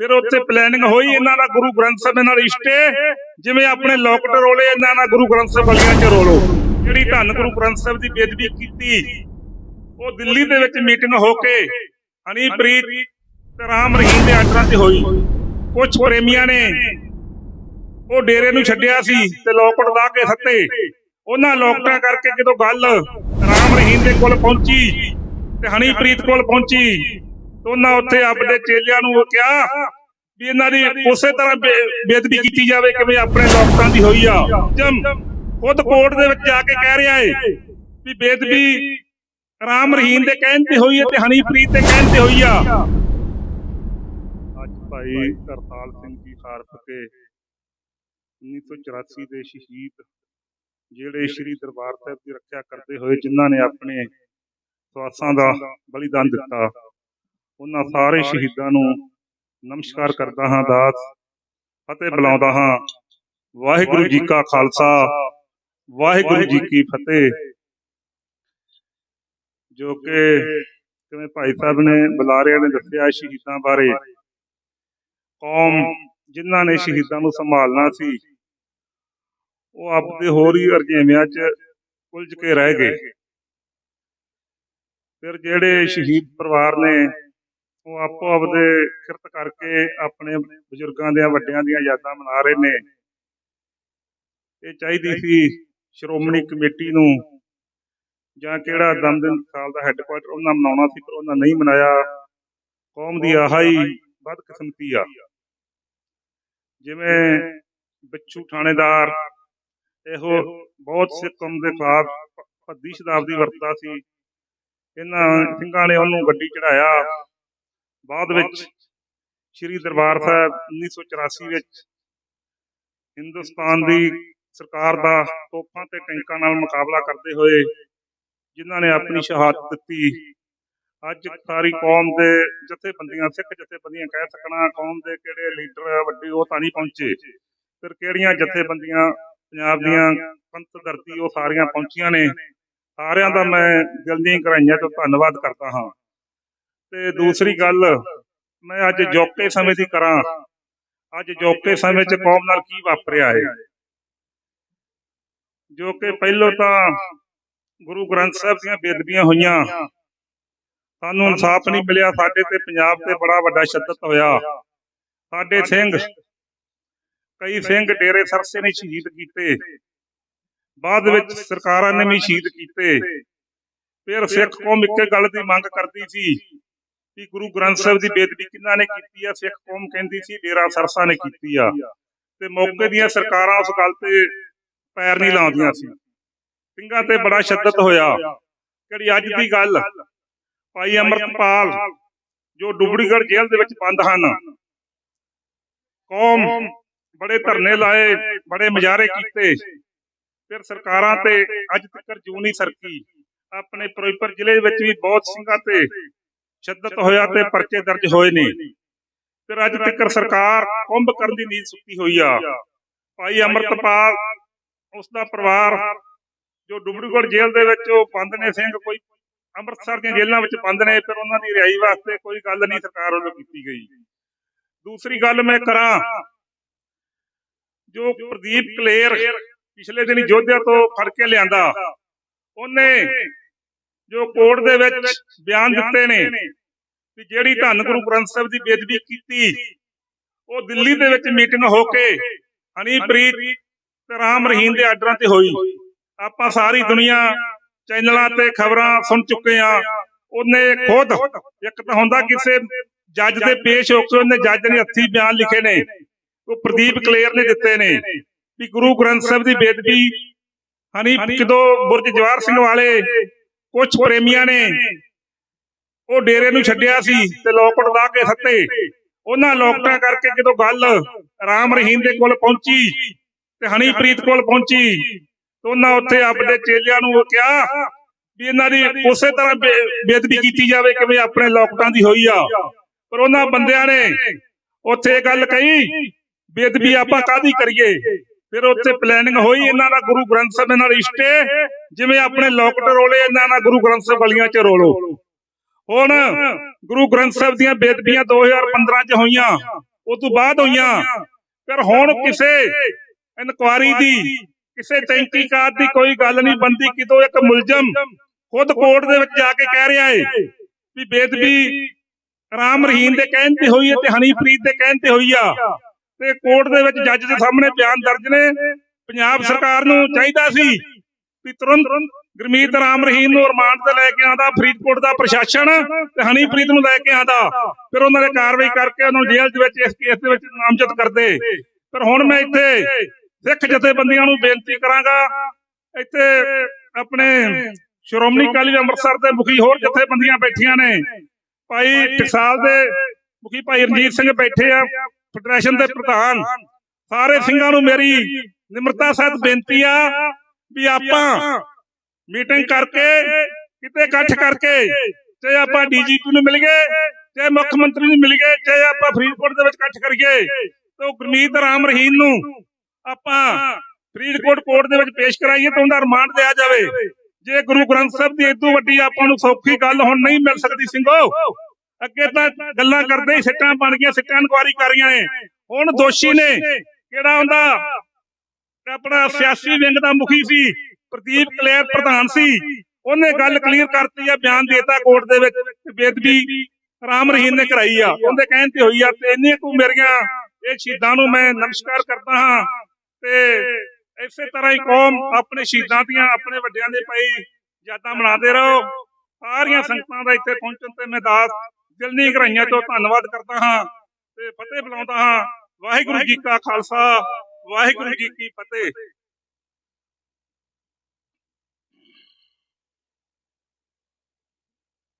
ਫਿਰ ਉੱਥੇ ਪਲੈਨਿੰਗ ਹੋਈ ਇਹਨਾਂ ਦਾ ਗੁਰੂ ਗ੍ਰੰਥ ਸਾਹਿਬ ਨਾਲ ਇਸ਼ਟੇ ਜਿਵੇਂ ਆਪਣੇ ਲੋਕਟ ਰੋਲੇ ਇਹਨਾਂ ਨਾਲ ਗੁਰੂ ਗ੍ਰੰਥ ਸਾਹਿਬ ਵਾਲੀਆਂ ਚ ਰੋਲੋ। ਜਿਹੜੀ ਧੰਨ ਗੁਰੂ ਗ੍ਰੰਥ ਸਾਹਿਬ ਦੀ ਬੇਦਬੀ ਕੀਤੀ, ਉਹ ਦਿੱਲੀ ਦੇ ਵਿੱਚ ਮੀਟਿੰਗ ਹੋ ਕੇ ਹਨੀਪ੍ਰੀਤ ਤੇ ਰਾਮ ਰਹੀਮ ਦੇ ਆਰਡਰਾਂ ਤੇ ਹੋਈ। ਕੁਝ ਪ੍ਰੇਮੀਆਂ ਨੇ ਉਹ ਡੇਰੇ ਨੂੰ ਛੱਡਿਆ ਸੀ ਤੇ ਲੋਕਟ ਲਾ ਕੇ ਸੱਤੇ। ਉਹਨਾਂ ਲੋਕਟਾਂ ਕਰਕੇ ਜਦੋਂ ਗੱਲ ਰਾਮ ਰਹੀਮ ਦੇ ਕੋਲ ਪਹੁੰਚੀ ਤੇ ਹਨੀਪ੍ਰੀਤ ਕੋਲ ਪਹੁੰਚੀ ਉਹਨਾਂ ਉੱਥੇ ਆਪਣੇ ਚੇਲਿਆਂ ਨੂੰ ਕਿਹਾ ਵੀ ਇਹਨਾਂ ਦੀ ਉਸੇ ਤਰ੍ਹਾਂ ਬੇ- ਕੀਤੀ ਜਾਵੇ ਕਿਵੇਂ ਆਪਣੇ ਲੋਕਾਂ ਦੀ ਹੋਈ ਆ। ਜਮ। ਖੁਦ ਕੋਰਟ ਦੇ ਵਿੱਚ ਜਾ ਕੇ ਕਹਿ ਰਿਹਾ ਏ ਵੀ ਬੇਅਦਬੀ ਰਾਮ ਰਹੀਮ ਦੇ ਕਹਿਣ ਤੇ ਹੋਈ ਹੈ ਤੇ ਹਨੀਪ੍ਰੀਤ ਦੇ ਕਹਿਣ ਤੇ ਹੋਈ ਆ। ਅੱਜ ਭਾਈ ਕਰਤਾਲ ਸਿੰਘ ਜੀ ਹਾਰ ਫਕੇ 1984 ਦੇ ਸ਼ਹੀਦ ਜਿਹੜੇ ਸ੍ਰੀ ਦਰਬਾਰ ਸਾਹਿਬ ਦੀ ਰੱਖਿਆ ਕਰਦੇ ਹੋਏ ਜਿਨ੍ਹਾਂ ਨੇ ਆਪਣੇ ਸਵਾਸਾਂ ਦਾ ਬਲੀਦਾਨ ਦਿੱਤਾ। ਉਹਨਾਂ ਸਾਰੇ ਸ਼ਹੀਦਾਂ ਨੂੰ ਨਮਸਕਾਰ ਕਰਦਾ ਹਾਂ ਦਾਸ, ਫਤਿਹ ਬੁਲਾਉਂਦਾ ਹਾਂ। ਵਾਹਿਗੁਰੂ ਜੀ ਕਾ ਖਾਲਸਾ, ਵਾਹਿਗੁਰੂ ਜੀ ਕੀ ਫਤਿਹ। ਜੋ ਕਿ ਕਿਵੇਂ ਭਾਈ ਸਾਹਿਬ ਨੇ ਬੁਲਾਰਿਆਂ ਨੇ ਦੱਸਿਆ ਸ਼ਹੀਦਾਂ ਬਾਰੇ, ਕੌਮ ਜਿਨ੍ਹਾਂ ਨੇ ਸ਼ਹੀਦਾਂ ਨੂੰ ਸੰਭਾਲਣਾ ਸੀ, ਉਹ ਆਪਦੇ ਹੋਰ ਹੀ ਅਰਜੇਵਿਆਂ 'ਚ ਉਲਝ ਕੇ ਰਹਿ ਗਏ। ਫਿਰ ਜਿਹੜੇ ਸ਼ਹੀਦ ਪਰਿਵਾਰ ਨੇ ਉਹ ਆਪੋ ਆਪਦੇ ਕਿਰਤ ਕਰਕੇ ਆਪਣੇ ਬਜ਼ੁਰਗਾਂ ਦੀਆਂ, ਵੱਡਿਆਂ ਦੀਆਂ ਯਾਦਾਂ ਮਨਾ ਰਹੇ ਨੇ। ਇਹ ਚਾਹੀਦੀ ਸੀ ਸ਼੍ਰੋਮਣੀ ਕਮੇਟੀ ਨੂੰ ਜਾਂ ਕਿਹੜਾ ਦਮਦਮ ਸਾਲ ਦਾ ਹੈੱਡਕੁਆਟਰ ਉਹਨਾਂ ਮਨਾਉਣਾ ਸੀ, ਪਰ ਉਹਨਾਂ ਨਹੀਂ ਮਨਾਇਆ। ਕੌਮ ਦੀ ਆਹਾਈ ਬਦਕਿਸਮਤੀ ਆ। ਜਿਵੇਂ ਬਿੱਛੂ ਥਾਣੇਦਾਰ, ਇਹੋ ਬਹੁਤ ਸਿੱਖ ਦੇ ਖਿਲਾਫ ਭੱਦੀ ਸ਼ਤਾਬਦੀ ਵਰਤਦਾ ਸੀ। ਇਹਨਾਂ ਸਿੰਘਾਂ ਨੇ ਉਹਨੂੰ ਗੱਡੀ ਚੜਾਇਆ ਬਾਅਦ ਵਿੱਚ ਸ੍ਰੀ ਦਰਬਾਰ ਸਾਹਿਬ 1984 ਵਿੱਚ ਹਿੰਦੁਸਤਾਨ ਦੀ ਸਰਕਾਰ ਦਾ ਤੋਪਾਂ ਤੇ ਟੈਂਕਾਂ ਨਾਲ ਮੁਕਾਬਲਾ ਕਰਦੇ ਹੋਏ ਜਿਨ੍ਹਾਂ ਨੇ ਆਪਣੀ ਸ਼ਹਾਦਤ ਦਿੱਤੀ, ਅੱਜ ਸਾਰੀ ਕੌਮ ਦੇ ਜਥੇਬੰਦੀਆਂ, ਸਿੱਖ ਜਥੇਬੰਦੀਆਂ ਕਹਿ ਸਕਣਾ ਕੌਮ ਦੇ ਕਿਹੜੇ ਲੀਡਰ ਵੱਡੇ ਉਹ ਤਾਂ ਨਹੀਂ ਪਹੁੰਚੇ, ਫਿਰ ਕਿਹੜੀਆਂ ਜਥੇਬੰਦੀਆਂ ਪੰਜਾਬ ਦੀਆਂ ਪੰਥ ਧਰਤੀ ਉਹ ਸਾਰੀਆਂ ਪਹੁੰਚੀਆਂ ਨੇ, ਸਾਰਿਆਂ ਦਾ ਮੈਂ ਦਿਲ ਦੀਆਂ ਗਹਿਰਾਈਆਂ ਤੋਂ ਧੰਨਵਾਦ ਕਰਦਾ ਹਾਂ। ਤੇ ਦੂਸਰੀ ਗੱਲ, ਮੈਂ ਅੱਜ ਜੋਕੇ ਸਮੇਂ ਦੀ ਕਰਾਂ। ਅੱਜ ਜੋਕੇ ਸਮੇਂ 'ਚ ਕੌਮ ਨਾਲ ਕੀ ਵਾਪਰਿਆ ਹੈ ਜੋ ਕਿ ਪਹਿਲੋਂ ਤਾਂ ਗੁਰੂ ਗ੍ਰੰਥ ਸਾਹਿਬ ਦੀਆਂ ਬੇਦਬੀਆਂ ਹੋਈਆਂ। ਸਾਨੂੰ ਇਨਸਾਫ ਨਹੀਂ ਮਿਲਿਆ, ਸਾਡੇ ਤੇ ਪੰਜਾਬ ਤੇ ਬੜਾ ਵੱਡਾ ਸ਼ੱਦਤ ਹੋਇਆ। ਸਾਡੇ ਸਿੰਘ, ਕਈ ਸਿੰਘ ਡੇਰੇ ਸਰਸੇ ਨੇ ਸ਼ਹੀਦ ਕੀਤੇ। ਬਾਅਦ ਵਿੱਚ ਸਰਕਾਰਾਂ ਨੇ ਵੀ ਸ਼ਹੀਦ ਕੀਤੇ। ਫਿਰ ਸਿੱਖ ਕੌਮ ਇੱਕੇ ਗੱਲ ਦੀ ਮੰਗ ਕਰਦੀ ਸੀ ਕਿ ਗੁਰੂ ਗ੍ਰੰਥ ਸਾਹਿਬ ਦੀ ਬੇਦਬੀ ਕਿਹਨਾਂ ਨੇ ਕੀਤੀ ਆ? ਸਿੱਖ ਕੌਮ ਕਹਿੰਦੀ ਸੀ, ਡੇਰਾ ਸਰਸਾ ਨੇ ਕੀਤੀ ਆ। ਤੇ ਮੌਕੇ ਦੀਆਂ ਸਰਕਾਰਾਂ ਉਸ ਗੱਲ ਤੇ ਪੈਰ ਨਹੀਂ ਲਾਉਂਦੀਆਂ ਸੀ। ਸਿੰਘਾਂ ਤੇ ਬੜਾ ਸ਼ੱਦਤ ਹੋਇਆ। ਜਿਹੜੀ ਅੱਜ ਦੀ ਗੱਲ? ਭਾਈ ਅਮਰਤਪਾਲ, ਜੋ ਡੁਬੜੀਗੜ੍ਹ ਜੇਲ੍ਹ ਦੇ ਵਿੱਚ ਬੰਦ ਹਨ। ਕੌਮ ਬੜੇ ਧਰਨੇ ਲਾਏ, ਬੜੇ ਮੁਜ਼ਾਹਰੇ ਕੀਤੇ। ਫਿਰ ਸਰਕਾਰਾਂ ਤੇ ਅੱਜ ਤੱਕ ਜੂ ਨਹੀਂ ਸਰਕੀ। ਆਪਣੇ ਫਿਰੋਜ਼ਪੁਰ ਜ਼ਿਲ੍ਹੇ ਵਿੱਚ ਵੀ ਬਹੁਤ ਸਿੰਘਾਂ ਤੇ ਸ਼ੱਦਤ ਹੋਇਆ ਤੇ ਪਰਚੇ ਦਰਜ ਹੋਏ ਨੇ ਫਿਰ ਅੱਜ ਤੱਕ ਸਰਕਾਰ ਕੁੰਭ ਕਰਨ ਦੀ ਨੀਂਦ ਸੁੱਤੀ ਹੋਈ ਆ। ਭਾਈ ਅਮਰਤਪਾਲ ਉਸ ਦਾ ਪਰਿਵਾਰ ਜੋ ਡੁਬੜੀਗੜ੍ਹ ਜੇਲ੍ਹ ਦੇ ਵਿੱਚ ਉਹ ਬੰਦ ਨੇ ਸਿੰਘ ਕੋਈ ਅੰਮ੍ਰਿਤਸਰ ਦੀਆਂ ਜੇਲ੍ਹਾਂ ਵਿੱਚ ਬੰਦ ਨੇ ਫਿਰ ਉਹਨਾਂ ਦੀ ਰਿਹਾਈ ਵਾਸਤੇ ਕੋਈ ਗੱਲ ਨਹੀਂ ਸਰਕਾਰ ਵੱਲੋਂ ਕੀਤੀ ਗਈ। ਦੂਸਰੀ ਗੱਲ ਮੈਂ ਕਰਾਂ ਜੋ ਪ੍ਰਦੀਪ ਕਲੇਰ ਪਿਛਲੇ ਦਿਨ ਯੋਧਿਆ ਤੋਂ ਫੜ ਕੇ ਲਿਆਂਦਾ ਉਹਨੇ ਜੋ ਕੋਰਟ ਦੇ ਵਿੱਚ ਬਿਆਨ ਦਿੱਤੇ ਨੇ ਕਿ ਜਿਹੜੀ ਧੰਨ ਗੁਰੂ ਗ੍ਰੰਥ ਸਾਹਿਬ ਦੀ ਬੇਦਬੀ ਕੀਤੀ ਉਹ ਦਿੱਲੀ ਦੇ ਵਿੱਚ ਮੀਟਿੰਗ ਹੋ ਕੇ ਹਨੀਪ੍ਰੀਤ ਤੇ ਰਾਮ ਰਹੀਮ ਦੇ ਆਰਡਰਾਂ ਤੇ ਹੋਈ। ਆਪਾਂ ਸਾਰੀ ਦੁਨੀਆ ਚੈਨਲਾਂ ਤੇ ਖਬਰਾਂ ਸੁਣ ਚੁੱਕੇ ਆ ਉਹਨੇ ਖੁਦ ਇੱਕ ਤਾਂ ਹੁੰਦਾ ਕਿਸੇ ਜੱਜ ਦੇ ਪੇਸ਼ ਹੋ ਕੇ ਉਹਨੇ ਜੱਜ ਨੇ ਹੱਥੀ ਬਿਆਨ ਲਿਖੇ ਨੇ। ਉਹ ਪ੍ਰਦੀਪ ਕਲੇਰ ਨੇ ਦਿੱਤੇ ਨੇ ਵੀ ਗੁਰੂ ਗ੍ਰੰਥ ਸਾਹਿਬ ਦੀ ਬੇਦਬੀ ਹਨੀ ਜਦੋਂ ਬੁਰਜ ਜਵਾਰ ਸਿੰਘ ਵਾਲੇ ਕੁਝ ਪ੍ਰੇਮੀਆਂ ਨੇ ਉਹ ਡੇਰੇ ਨੂੰ ਛੱਡਿਆ ਸੀ ਤੇ ਲੋਕਟ ਲਾ ਕੇ ਸੱਤੇ। ਉਹਨਾਂ ਲੋਕਟਾਂ ਕਰਕੇ ਜਦੋਂ ਗੱਲ ਰਾਮ ਰਹੀਮ ਦੇ ਕੋਲ ਪਹੁੰਚੀ ਤੇ ਹਨੀਪ੍ਰੀਤ ਕੋਲ ਪਹੁੰਚੀ ਤੇ ਉਹਨਾਂ ਉੱਥੇ ਆਪਣੇ ਚੇਲਿਆਂ ਨੂੰ ਕਿਹਾ ਵੀ ਇਹਨਾਂ ਦੀ ਉਸੇ ਤਰ੍ਹਾਂ ਬੇ- ਬੇਅਦਬੀ ਕੀਤੀ ਜਾਵੇ ਕਿਵੇਂ ਆਪਣੇ ਲੋਕਟਾਂ ਦੀ ਹੋਈ ਆ। ਪਰ ਉਹਨਾਂ ਬੰਦਿਆਂ ਨੇ ਉੱਥੇ ਇਹ ਗੱਲ ਕਹੀ ਬੇਅਦਬੀ ਆਪਾਂ ਕਾਦੀ ਕਰੀਏ? ਫਿਰ ਉੱਥੇ ਪਲੈਨਿੰਗ ਹੋਈ ਇਹਨਾਂ ਦਾ ਗੁਰੂ ਗ੍ਰੰਥ ਸਾਹਿਬ ਨਾਲ ਇਸ਼ਟੇ ਜਿਵੇਂ ਆਪਣੇ ਲੋਕਟ ਰੋਲੇ ਇਹਨਾਂ ਨਾਲ ਗੁਰੂ ਗ੍ਰੰਥ ਸਾਹਿਬ ਵਾਲੀਆਂ ਚ ਰੋਲੋ। ਹੁਣ ਗੁਰੂ ਗ੍ਰੰਥ ਸਾਹਿਬ ਦੀਆਂ ਬੇਦਬੀਆਂ 2015 ਚ ਹੋਈਆਂ ਉਸ ਤੋਂ ਬਾਅਦ ਹੋਈਆਂ। ਪਰ ਹੁਣ ਕਿਸੇ ਇਨਕੁਆਰੀ ਦੀ, ਕਿਸੇ ਤਹਿਕੀਕਾਤ ਦੀ ਕੋਈ ਗੱਲ ਨਹੀਂ ਬੰਦੀ ਕਿਤੋਂ ਇੱਕ ਮੁਲਜ਼ਮ ਖੁਦ ਕੋਰਟ ਦੇ ਵਿੱਚ ਜਾ ਕੇ ਕਹਿ ਰਿਹਾ ਏ ਵੀ ਬੇਦਬੀ ਰਾਮ ਰਹੀਮ ਦੇ ਕਹਿਣ ਤੇ ਹੋਈ ਹੈ ਤੇ ਹਨੀਪ੍ਰੀਤ ਦੇ ਕਹਿਣ ਤੇ ਹੋਈ ਆ। ਤੇ ਕੋਰਟ ਦੇ ਵਿੱਚ ਜੱਜ ਦੇ ਸਾਹਮਣੇ ਬਿਆਨ ਦਰਜ ਨੇ। ਪੰਜਾਬ ਸਰਕਾਰ ਨੂੰ ਚਾਹੀਦਾ ਸੀ ਵੀ ਤੁਰੰਤ ਗੁਰਮੀਤ ਰਾਮ ਰਹੀਮ ਨੂੰ ਰਿਮਾਂਡ ਤੇ ਲੈ ਕੇ ਆਂਦਾ ਫਰੀਦਕੋਟ ਦਾ ਪ੍ਰਸ਼ਾਸਨ ਤੇ ਹਨੀਪ੍ਰੀਤ ਨੂੰ ਲੈ ਕੇ ਆਂਦਾ ਫਿਰ ਉਹਨਾਂ ਨੇ ਕਾਰਵਾਈ ਕਰਕੇ ਉਹਨਾਂ ਨੂੰ ਜੇਲ੍ਹ ਦੇ ਵਿੱਚ ਇਸ ਕੇਸ ਦੇ ਵਿੱਚ ਨਾਮਜ਼ਦ ਕਰਦੇ ਪਰ ਹੁਣ ਮੈਂ ਇੱਥੇ ਸਿੱਖ ਜਥੇਬੰਦੀਆਂ ਨੂੰ ਬੇਨਤੀ ਕਰਾਂਗਾ, ਇੱਥੇ ਆਪਣੇ ਸ਼੍ਰੋਮਣੀ ਅਕਾਲੀ ਅੰਮ੍ਰਿਤਸਰ ਦੇ ਮੁਖੀ ਹੋਰ ਜਥੇਬੰਦੀਆਂ ਬੈਠੀਆਂ ਨੇ। ਭਾਈ ਟਕਸਾਲ ਦੇ ਮੁਖੀ ਭਾਈ ਰਣਜੀਤ ਸਿੰਘ ਬੈਠੇ ਆ। ਫੈਡਰੇਸ਼ਨ ਦੇ ਪ੍ਰਧਾਨ। ਸਾਰੇ ਸਿੰਘਾਂ ਨੂੰ ਮੇਰੀ ਨਿਮਰਤਾ ਸਹਿਤ ਬੇਨਤੀ ਆ ਵੀ ਆਪਾਂ ਮੀਟਿੰਗ ਕਰਕੇ ਕਿਤੇ ਇਕੱਠ ਕਰਕੇ ਚਾਹੇ ਆਪਾਂ ਡੀਜੀਪੀ ਨੂੰ ਮਿਲ ਗਏ ਚਾਹੇ ਮੁੱਖ ਮੰਤਰੀ ਨੂੰ ਮਿਲ ਗਏ ਚਾਹੇ ਆਪਾਂ ਫਰੀਦਕੋਟ ਦੇ ਵਿੱਚ ਇਕੱਠ ਕਰੀਏ ਤੇ ਉਹ ਗੁਰਮੀਤ ਰਾਮ ਰਹੀਮ ਨੂੰ ਆਪਾਂ ਫਰੀਦਕੋਟ ਕੋਰਟ ਦੇ ਵਿੱਚ ਪੇਸ਼ ਕਰਾਈਏ ਤਾਂ ਉਹਦਾ ਰਿਮਾਂਡ ਦਿਆ ਜਾਵੇ। ਜੇ ਗੁਰੂ ਗ੍ਰੰਥ ਸਾਹਿਬ ਦੀ ਇਦੋਂ ਵੱਡੀ ਆਪਾਂ ਨੂੰ ਸੌਖੀ ਗੱਲ ਹੁਣ ਨਹੀਂ ਮਿਲ ਸਕਦੀ ਸਿੰਘੋ। ਅੱਗੇ ਤਾਂ ਗੱਲਾਂ ਕਰਦੇ ਹੀ ਸਿੱਟਾਂ ਬਣ ਗਈਆਂ, ਸਿੱਟਾਂ ਇਨਕੁਆਰੀ ਕਰ ਨੇ। ਹੁਣ ਦੋਸ਼ੀ ਨੇ, ਕਿਹੜਾ ਹੁੰਦਾ? ਆਪਣਾ ਸਿਆਸੀ ਵਿੰਗ ਦਾ ਮੁਖੀ ਸੀ, ਪ੍ਰਦੀਪ ਕਲੇਰ ਪ੍ਰਧਾਨ ਸੀ। ਉਹਨੇ ਗੱਲ ਕਲੀਅਰ ਕਰਤੀ ਆ, ਬਿਆਨ ਦੇਤਾ ਕੋਰਟ ਦੇ ਵਿੱਚ ਬੇਦਬੀ ਰਾਮ ਰਹੀਮ ਨੇ ਕਰਾਈ ਆ। ਉਹਦੇ ਕਹਿਣ ਤੇ ਹੋਈ ਆ, ਤੇ ਇੰਨੇ ਕੁ ਮੇਰੀਆਂ ਇਹ ਸ਼ਹੀਦਾਂ ਨੂੰ ਮੈਂ ਨਮਸਕਾਰ ਕਰਦਾ ਹਾਂ। ਤੇ ਇਸੇ ਤਰ੍ਹਾਂ ਹੀ ਕੌਮ ਆਪਣੇ ਸ਼ਹੀਦਾਂ ਦੀਆਂ, ਆਪਣੇ ਵੱਡਿਆਂ ਦੇ ਪਈ, ਯਾਦਾਂ ਮਨਾਉਂਦੇ ਰਹੋ। ਸਾਰੀਆਂ ਸੰਗਤਾਂ ਦਾ ਇੱਥੇ ਪਹੁੰਚਣ ਤੇ ਮੈਂ ਦਾਸ ਦਿਲ ਨਹੀਂ ਘਰਾਈਆਂ ਤੋਂ ਧੰਨਵਾਦ ਕਰਦਾ ਹਾਂ ਤੇ ਫਤਿਹ ਬੁਲਾਉਂਦਾ ਹਾਂ। ਵਾਹਿਗੁਰੂ ਜੀ ਕਾ ਖਾਲਸਾ, ਵਾਹਿਗੁਰੂ ਜੀ ਕੀ ਫਤਿਹ।